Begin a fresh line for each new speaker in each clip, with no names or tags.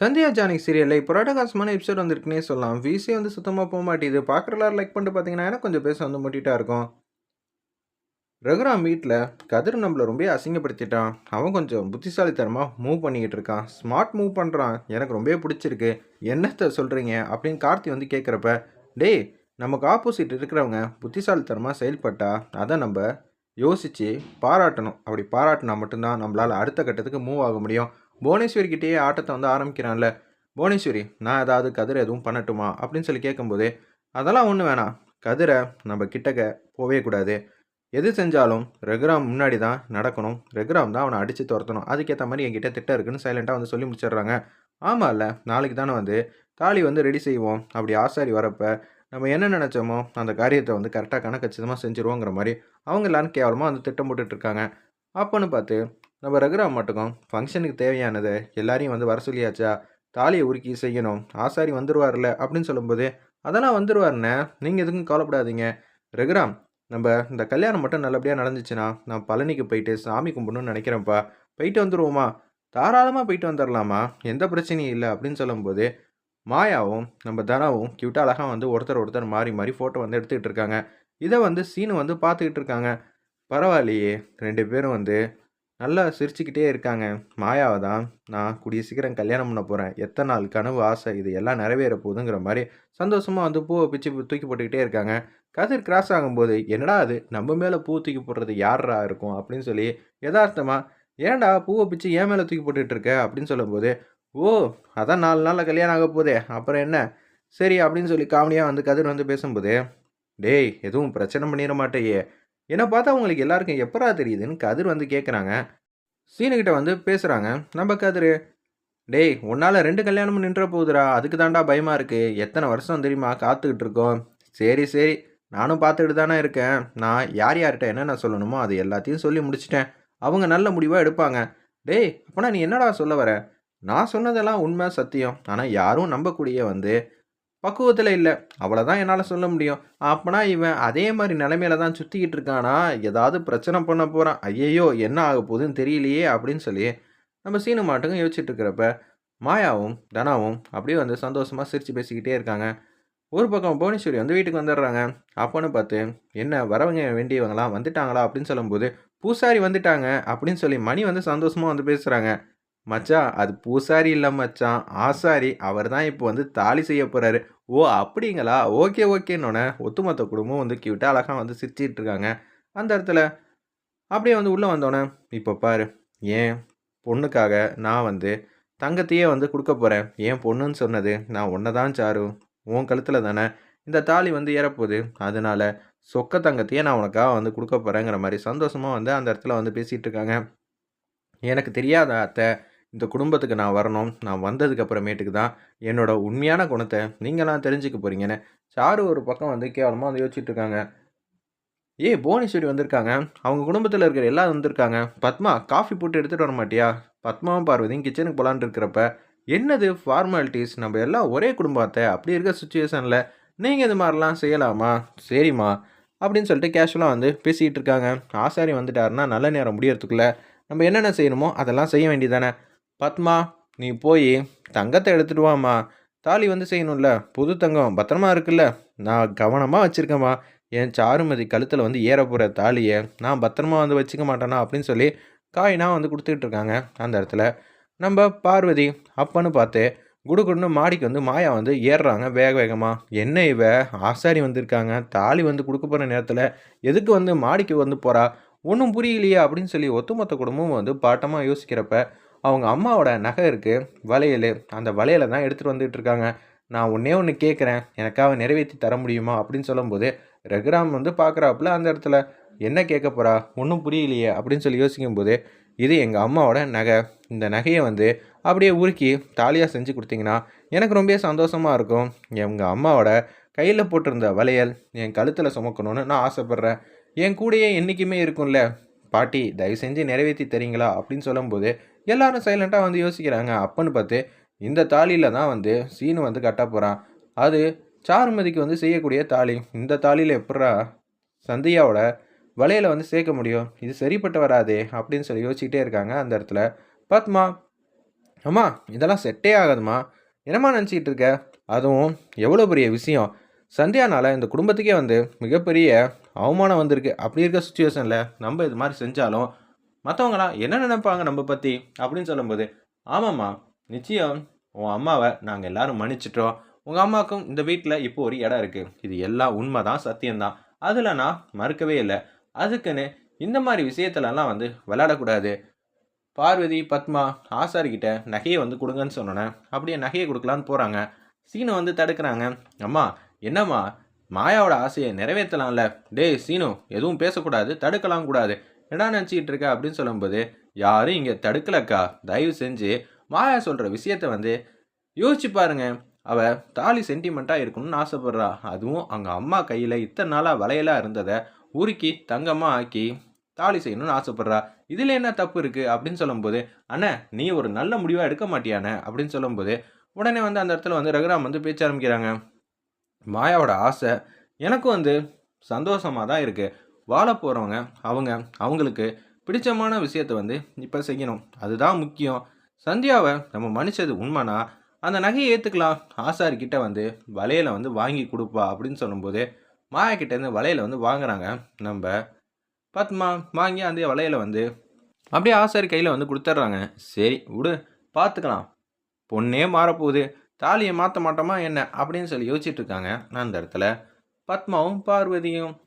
Sandhya Jannik சீரியலில் இப்போ பிரகாசமான எபிசோட் வந்திருக்குனே சொல்லலாம். விசி வந்து சுத்தமாக போக மாட்டேங்குது. பார்க்குற லைக் பண்ணிட்டு பார்த்தீங்கன்னா, எனக்கு கொஞ்சம் பேச வந்து முட்டிட்டா இருக்கும். ரகுராம் வீட்டில் கதிர் நம்மள ரொம்ப அசிங்கப்படுத்திட்டான். அவன் கொஞ்சம் புத்திசாலித்தனமாக மூவ் பண்ணிக்கிட்டு இருக்கான். ஸ்மார்ட் மூவ் பண்ணுறான் எனக்கு ரொம்பவே பிடிச்சிருக்கு. என்னத்த சொல்கிறீங்க அப்படின்னு கார்த்தி வந்து கேட்குறப்ப, டேய் நமக்கு ஆப்போசிட் இருக்கிறவங்க புத்திசாலித்தனமாக செயல்பட்டா, அதை நம்ம யோசித்து பாராட்டணும். அப்படி பாராட்டினா மட்டும்தான் நம்மளால் அடுத்த கட்டத்துக்கு மூவ் ஆக முடியும். புவனேஸ்வரி கிட்டேயே ஆட்டத்தை வந்து ஆரம்பிக்கிறான்ல. புவனேஸ்வரி நான் ஏதாவது கதிரை எதுவும் பண்ணட்டுமா? அப்படின்னு சொல்லி கேட்கும்போது, அதெல்லாம் ஒன்றும் வேணாம். கதிரை நம்ம கிட்டக்க போவே கூடாது. எது செஞ்சாலும் ரெகுராம் முன்னாடி தான் நடக்கணும். ரெகுராம் தான் அவனை அடித்து துரத்தணும். அதுக்கேற்ற மாதிரி என்கிட்ட திட்டம் இருக்குன்னு சைலண்ட்டாக வந்து சொல்லி முடிச்சிடுறாங்க. ஆமாம்ல நாளைக்கு தானே வந்து தாலி வந்து ரெடி செய்வோம். அப்படி ஆசாரி வரப்போ நம்ம என்ன நினச்சோமோ அந்த காரியத்தை வந்து கரெக்டாக கணக்கச்சிதமாக செஞ்சுருவோங்கிற மாதிரி அவங்க எல்லாரும் கேவலமாக வந்து திட்டம் போட்டுட்டு இருக்காங்க. அப்போன்னு பார்த்து நம்ம ரகுராம் மட்டுக்கும் ஃபங்க்ஷனுக்கு தேவையானது எல்லாரையும் வந்து வர சொல்லியாச்சா? தாலியை உருக்கி செய்யணும் ஆசாரி வந்துடுவார்ல அப்படின்னு சொல்லும்போது அதெல்லாம் வந்துடுவாருண்ணே நீங்கள் எதுக்கும் கவலைப்படாதீங்க. ரகுராம் நம்ம இந்த கல்யாணம் மட்டும் நல்லபடியாக நடந்துச்சுன்னா நான் பழனிக்கு போயிட்டு சாமி கும்பிடணும்னு நினைக்கிறேன்ப்பா. போயிட்டு வந்துடுவோமா தாராளமாக போயிட்டு வந்துடலாமா எந்த பிரச்சனையும் இல்லை. அப்படின்னு சொல்லும்போது மாயாவும் நம்ம தனாவும் கியூட்டாக அழகாக வந்து ஒருத்தர் ஒருத்தர் மாறி மாறி ஃபோட்டோ வந்து எடுத்துக்கிட்டு இருக்காங்க. இதை வந்து சீனு வந்து பார்த்துக்கிட்டு இருக்காங்க. பரவாயில்லையே ரெண்டு பேரும் வந்து நல்லா சிரிச்சுக்கிட்டே இருக்காங்க. மாயாவை தான் நான் கூடிய சீக்கிரம் கல்யாணம் பண்ண போகிறேன் எத்தனை நாள் கனவு ஆசை இது எல்லாம் நிறைவேற போகுதுங்கிற மாதிரி சந்தோஷமாக வந்து பூவை பிச்சு தூக்கி போட்டுக்கிட்டே இருக்காங்க. கதிர் கிராஸ் ஆகும்போது என்னடா அது? நம்ம மேலே பூ தூக்கி போடுறது யாரா இருக்கும்? அப்படின்னு சொல்லி யதார்த்தமாக ஏன்டா பூவை பிச்சு ஏன் மேலே தூக்கி போட்டுட்டு இருக்க? அப்படின்னு சொல்லும்போது ஓ அதான் நாலு நாளில் கல்யாணம் ஆக போதே அப்புறம் என்ன? சரி அப்படின்னு சொல்லி காமெடியாக வந்து கதிர் வந்து பேசும்போது டேய் எதுவும் பிரச்சனை பண்ணிட மாட்டேயே. என்னை பார்த்தா உங்களுக்கு எல்லாருக்கும் எப்பரா தெரியுதுன்னு கதிர் வந்து கேட்குறாங்க சீனுக்கிட்ட வந்து பேசுகிறாங்க நம்ம கதிர் டேய் உன்னால் ரெண்டு கல்யாணமும் நின்ற போகுதுடா அதுக்கு தாண்டா பயமாக இருக்குது எத்தனை வருஷம் தெரியுமா? காத்துக்கிட்டு இருக்கோம். சரி சரி. நானும் பார்த்துக்கிட்டு தானே இருக்கேன். நான் யார் யார்கிட்ட என்னென்ன சொல்லணுமோ அது எல்லாத்தையும் சொல்லி முடிச்சிட்டேன். அவங்க நல்ல முடிவாக எடுப்பாங்க. டேய் அப்போனா நீ என்னடா சொல்ல வர? நான் சொன்னதெல்லாம் உண்மை சத்தியம். ஆனால் யாரும் நம்பக்கூடிய வந்து பக்குவத்தில் இல்லை. அவ்வளோதான் என்னால் சொல்ல முடியும். அப்போனா இவன் அதே மாதிரி நிலைமையில தான் சுற்றிக்கிட்டு இருக்கானா? ஏதாவது பிரச்சனை பண்ண போகிறான் ஐயையோ என்ன ஆக போகுதுன்னு தெரியலையே அப்படின்னு சொல்லி நம்ம சீனு மாட்டுக்கும் யோசிச்சுட்டு இருக்கிறப்ப மாயாவும் தனாவும் அப்படியே வந்து சந்தோஷமாக சிரித்து பேசிக்கிட்டே இருக்காங்க. ஒரு பக்கம் புவனேஸ்வரி வந்து வீட்டுக்கு வந்துடுறாங்க. அப்போன்னு பார்த்து என்ன வரவங்க வேண்டியவங்களாம் வந்துட்டாங்களா? அப்படின்னு சொல்லும்போது பூசாரி வந்துட்டாங்க அப்படின்னு சொல்லி மணி வந்து சந்தோஷமாக வந்து பேசுகிறாங்க மச்சான் அது பூசாரி இல்லை மச்சான். ஆசாரி அவர் தான் இப்போ வந்து தாலி செய்ய போகிறாரு ஓ அப்படிங்களா? ஓகே ஓகேன்னொன்னே ஒத்துமொத்த குடும்பம் வந்து கியூட்டாக அழகாக வந்து சிரிச்சிட்டு இருக்காங்க. அந்த இடத்துல அப்படியே வந்து உள்ளே வந்தோடனே இப்போ பாரு ஏன் பொண்ணுக்காக நான் வந்து தங்கத்தையே வந்து கொடுக்க போகிறேன் ஏன் பொண்ணுன்னு சொன்னது நான் ஒன்றை தான் சாரு. உன் கழுத்தில் தானே இந்த தாலி வந்து ஏறப்போகுது. அதனால சொக்க தங்கத்தையே நான் உனக்காக வந்து கொடுக்க போகிறேங்கிற மாதிரி சந்தோஷமாக வந்து அந்த இடத்துல வந்து பேசிகிட்டு இருக்காங்க. எனக்கு தெரியாத அத்தை இந்த குடும்பத்துக்கு நான் வரணும். நான் வந்ததுக்கு அப்புறமேட்டுக்கு தான் என்னோட உண்மையான குணத்தை நீங்களாம் தெரிஞ்சுக்க போகிறீங்கன்னு சாரு ஒரு பக்கம் வந்து கேவலமாக வந்து யோசிச்சுட்டு இருக்காங்க. ஏ புவனேஸ்வரி வந்திருக்காங்க. அவங்க குடும்பத்தில் இருக்கிற எல்லாரும் வந்திருக்காங்க. பத்மா காஃபி போட்டு எடுத்துகிட்டு வர மாட்டியா? பத்மாவும் பார்வதியும் கிச்சனுக்கு போகலான்னு இருக்கிறப்ப என்னது ஃபார்மாலிட்டிஸ் நம்ம எல்லாம் ஒரே குடும்பத்தை அப்படி இருக்க சுச்சுவேஷனில் நீங்கள் இது மாதிரிலாம் செய்யலாமா? சரிம்மா அப்படின்னு சொல்லிட்டு கேஷுவலாக வந்து பேசிகிட்டு இருக்காங்க. ஆசாரி வந்துட்டாருன்னா நல்ல நேரம் முடியறதுக்குள்ளே நம்ம என்னென்ன செய்யணுமோ அதெல்லாம் செய்ய வேண்டியதானே பத்மா நீ போய் தங்கத்தை எடுத்துகிட்டு வாம்மா. தாலி வந்து செய்யணும்ல. புது தங்கம் பத்திரமா இருக்குல்ல. நான் கவனமாக வச்சுருக்கேம்மா என் சாருமதி கழுத்தில் வந்து ஏற போகிற தாலியை நான் பத்திரமா வந்து வச்சுக்க மாட்டேனா அப்படின்னு சொல்லி காயினா வந்து கொடுத்துக்கிட்டு இருக்காங்க அந்த இடத்துல. நம்ம பார்வதி அப்பன்னு பார்த்து குடுகுடுன்னு மாடிக்கு வந்து மாயா வந்து ஏறுறாங்க வேக வேகமாக என்ன இவ? ஆசாரி வந்திருக்காங்க. தாலி வந்து கொடுக்க போகிற நேரத்தில் எதுக்கு வந்து மாடிக்கு வந்து போகிறா ஒன்றும் புரியலையே அப்படின்னு சொல்லி ஒத்துமொத்த குடும்பமும் வந்து பாட்டமாக யோசிக்கிறப்ப அவங்க அம்மாவோட நகை இருக்குது வளையல். அந்த வளையலை தான் எடுத்துகிட்டு வந்துட்டு இருக்காங்க. நான் ஒன்றே ஒன்று கேட்குறேன் எனக்காக நிறைவேற்றி தர முடியுமா? அப்படின்னு சொல்லும்போது ரகுராம் வந்து பார்க்குறாப்புல அந்த இடத்துல என்ன கேட்க போகிறா ஒன்றும் புரியலையே. அப்படின்னு சொல்லி யோசிக்கும்போது இது எங்கள் அம்மாவோட நகை. இந்த நகையை வந்து அப்படியே உருக்கி தாலியாக செஞ்சு கொடுத்தீங்கன்னா எனக்கு ரொம்ப சந்தோஷமாக இருக்கும். எங்கள் அம்மாவோட கையில் போட்டிருந்த வளையல் என் கழுத்தில் சுமக்கணும்னு நான் ஆசைப்பட்றேன். என் கூடயே என்றைக்குமே இருக்கும்ல. பாட்டி தயவு செஞ்சு நிறைவேற்றி தரீங்களா? அப்படின்னு சொல்லும்போது எல்லாரும் சைலண்ட்டாக வந்து யோசிக்கிறாங்க. அப்பன்னு பார்த்து இந்த தாலியில் தான் வந்து சீனு வந்து கட்ட போகிறான் அது சாருமதிக்கு வந்து செய்யக்கூடிய தாலி. இந்த தாலியில் எப்படா சந்தியாவோட வலையில் வந்து சேர்க்க முடியும்? இது சரிப்பட்டு வராதே அப்படின்னு சொல்லி யோசிச்சுக்கிட்டே இருக்காங்க அந்த இடத்துல. பத்மா அம்மா இதெல்லாம் செட்டே ஆகாதுமா? என்னம்மா நினச்சிக்கிட்டு இருக்க? அதுவும் எவ்வளோ பெரிய விஷயம். சந்தியானால இந்த குடும்பத்துக்கே வந்து மிகப்பெரிய அவமானம் வந்திருக்கு. அப்படி இருக்க சுச்சுவேஷனில் நம்ம இது மாதிரி செஞ்சாலும் மற்றவங்களாம் என்ன நினைப்பாங்க நம்ம பற்றி அப்படின்னு சொல்லும்போது ஆமாம்மா நிச்சயம் உன் அம்மாவை நாங்கள் எல்லாரும் மன்னிச்சிட்டோம். உங்கள் அம்மாவுக்கும் இந்த வீட்டில் இப்போ ஒரு இடம் இருக்குது இது எல்லாம் உண்மை தான் சத்தியம்தான். அதில் நான் மறுக்கவே இல்லை. அதுக்குன்னு இந்த மாதிரி விஷயத்துலலாம் வந்து விளையாடக்கூடாது. பார்வதி பத்மா ஆசாரிக்கிட்ட நகையை வந்து கொடுங்கன்னு சொன்னோன்னே அப்படியே நகையை கொடுக்கலான்னு போகிறாங்க சீனு வந்து தடுக்கிறாங்க. அம்மா என்னம்மா மாயாவோட ஆசையை நிறைவேற்றலாம்ல? டேய் சீனு எதுவும் பேசக்கூடாது தடுக்கலாம் கூடாது. என்ன நினச்சிக்கிட்டு இருக்க அப்படின்னு சொல்லும்போது யாரும் இங்கே தடுக்கலக்கா. தயவு செஞ்சு மாயா சொல்கிற விஷயத்த வந்து யோசிச்சு பாருங்க. அவள் தாலி சென்டிமெண்ட்டாக இருக்கணும்னு ஆசைப்பட்றா. அதுவும் அவங்க அம்மா கையில் இத்தனை நாளாக வளையலாக இருந்ததை உருக்கி தங்கமாக ஆக்கி தாலி செய்யணும்னு ஆசைப்பட்றா. இதில் என்ன தப்பு இருக்குது அப்படின்னு சொல்லும்போது அண்ணே நீ ஒரு நல்ல முடிவாக எடுக்க மாட்டியானே அப்படின்னு சொல்லும்போது உடனே வந்து அந்த இடத்துல வந்து ரகுராம் வந்து பேச்ச ஆரம்பிக்கிறாங்க. மாயாவோட ஆசை எனக்கும் வந்து சந்தோஷமாக தான் இருக்குது வாழ போகிறவங்க அவங்க அவங்களுக்கு பிடிச்சமான விஷயத்தை வந்து இப்போ செய்யணும். அதுதான் முக்கியம். சந்தியாவை நம்ம மன்னிச்சது உண்மைனா அந்த நகையை ஏற்றுக்கலாம் ஆசார்கிட்ட வந்து வலையில் வந்து வாங்கி கொடுப்பா அப்படின்னு சொல்லும்போது மாயாக்கிட்டேருந்து வலையில் வலையில வந்து வாங்குறாங்க. நம்ம பத்மா வாங்கி அந்த வலையில வந்து அப்படியே ஆசாரி கையில் வந்து கொடுத்துட்றாங்க. சரி விடு பார்த்துக்கலாம் பொண்ணே மாறப்போகுது. தாலியை மாற்ற மாட்டோமா என்ன? அப்படின்னு சொல்லி யோசிச்சுட்டு இருக்காங்க. நான் அந்த இடத்துல பத்மாவும் பார்வதியும்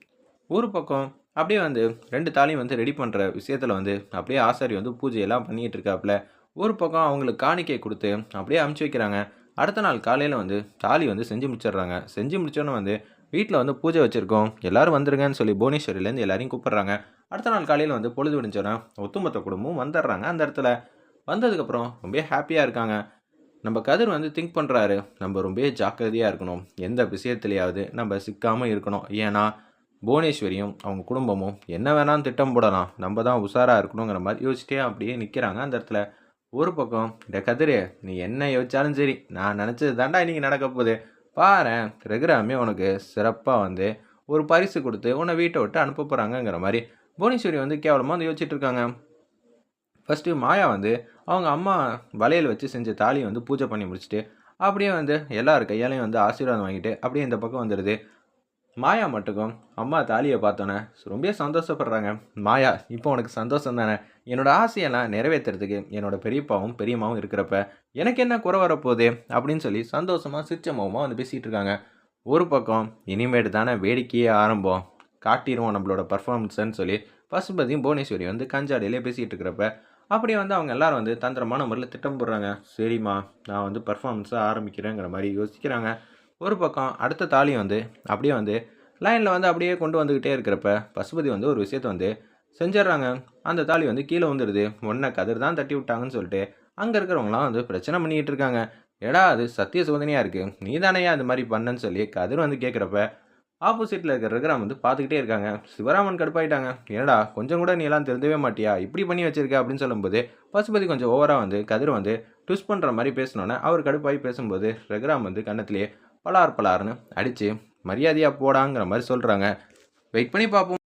ஒரு பக்கம் அப்படியே வந்து ரெண்டு தாலியும் வந்து ரெடி பண்ணுற விஷயத்தில் வந்து அப்படியே ஆசாரி வந்து பூஜையெல்லாம் பண்ணிகிட்டு இருக்காப்புல. ஒரு பக்கம் அவங்களுக்கு காணிக்கை கொடுத்து அப்படியே அமுச்சு வைக்கிறாங்க. அடுத்த நாள் காலையில் வந்து தாலி வந்து செஞ்சு முடிச்சிடுறாங்க. செஞ்சு முடிச்சோன்னே வந்து வீட்டில் வந்து பூஜை வச்சுருக்கோம். எல்லோரும் வந்துருங்கன்னு சொல்லி புவனேஸ்வரிலேருந்து எல்லாரையும் கூப்பிட்றாங்க. அடுத்த நாள் காலையில் வந்து பொழுது விடிஞ்சோன்னா ஒத்துமொத்த குடும்பமும் வந்துடுறாங்க அந்த இடத்துல. வந்ததுக்கப்புறம் ரொம்ப ஹாப்பியாக இருக்காங்க. நம்ம கதிர் வந்து திங்க் பண்ணுறாரு நம்ம ரொம்ப ஜாக்கிரதையாக இருக்கணும். எந்த விஷயத்துலையாவது நம்ம சிக்காமல் இருக்கணும். ஏன்னா புவனேஸ்வரியும் அவங்க குடும்பமும் என்ன வேணாலும் திட்டம் போடலாம் நம்ம தான் உஷாராக இருக்கணுங்கிற மாதிரி யோசிச்சிட்டே அப்படியே நிற்கிறாங்க அந்த இடத்துல ஒரு பக்கம் டே கதிரே நீ என்ன யோசிச்சாலும் சரி நான் நினச்சது தாண்டா இன்றைக்கி நடக்க போகுது. பாரேன் ரெகுராமே உனக்கு சிறப்பாக வந்து ஒரு பரிசு கொடுத்து உன்னை வீட்டை விட்டு அனுப்ப போகிறாங்கங்கிற மாதிரி புவனேஸ்வரி வந்து கேவலமாக வந்து யோசிச்சுட்டு இருக்காங்க. ஃபஸ்ட்டு மாயா வந்து அவங்க அம்மா வளையல் வச்சு செஞ்ச தாலியை வந்து பூஜை பண்ணி முடிச்சுட்டு அப்படியே வந்து எல்லார் கையாலையும் வந்து ஆசீர்வாதம் வாங்கிட்டு அப்படியே இந்த பக்கம் வந்துடுது. மாயா மட்டுக்கும் அம்மா தாலியை பார்த்தோன்னே ரொம்ப சந்தோஷப்படுறாங்க. மாயா இப்போ உனக்கு சந்தோஷம் தானே? என்னோட ஆசையெல்லாம் நிறைவேற்றுறதுக்கு என்னோட பெரியப்பாவும் பெரியம்மாவும் இருக்கிறப்ப எனக்கு என்ன குறை வரப்போகுது? அப்படின்னு சொல்லி சந்தோஷமாக சிரிச்சமாவும் வந்து பேசிகிட்டு இருக்காங்க. ஒரு பக்கம் இனிமேட்டு தானே வேடிக்கையே ஆரம்பம். காட்டிடுவோம் நம்மளோட பர்ஃபார்மன்ஸ்ன்னு சொல்லி பசுபதியும் புவனேஸ்வரி வந்து கஞ்சாடியிலே பேசிகிட்டு இருக்கிறப்ப அப்படியே வந்து அவங்க எல்லாரும் வந்து தந்திரமான முறையில் திட்டம் போடுறாங்க. சரிம்மா நான் வந்து பர்ஃபார்மன்ஸாக ஆரம்பிக்கிறேங்கிற மாதிரி யோசிக்கிறாங்க. ஒரு பக்கம் அடுத்த தாலி வந்து அப்படியே வந்து லைனில் வந்து அப்படியே கொண்டு வந்துக்கிட்டே இருக்கிறப்ப பசுபதி வந்து ஒரு விஷயத்தை வந்து செஞ்சிடுறாங்க. அந்த தாலி வந்து கீழே வந்துடுது ஒன்றை கதிர் தான் தட்டி விட்டாங்கன்னு சொல்லிட்டு அங்கே இருக்கிறவங்களாம் வந்து பிரச்சனை பண்ணிக்கிட்டு இருக்காங்க. ஏடா அது சத்திய சோதனையாக இருக்குது நீ தானேயா அது மாதிரி பண்ணன்னு சொல்லி கதிர் வந்து கேட்குறப்ப ஆப்போசிட்டில் இருக்கிற ரகுராம் வந்து பார்த்துக்கிட்டே இருக்காங்க. சிவராமன் கடுப்பாயிட்டாங்க. என்னடா கொஞ்சம் கூட நீ எல்லாம் தெரிஞ்சவே மாட்டியா? இப்படி பண்ணி வச்சிருக்க அப்படின்னு சொல்லும்போது பசுபதி கொஞ்சம் ஓவராக வந்து கதிர் வந்து ட்விஸ்ட் பண்ணுற மாதிரி பேசினோன்னே அவர் கடுப்பாகி பேசும்போது ரகுராம் வந்து கன்னத்திலேயே பலார் பலார்னு அடித்து மரியாதையாக போடாங்கிற மாதிரி சொல்கிறாங்க வெயிட் பண்ணி பார்ப்போம்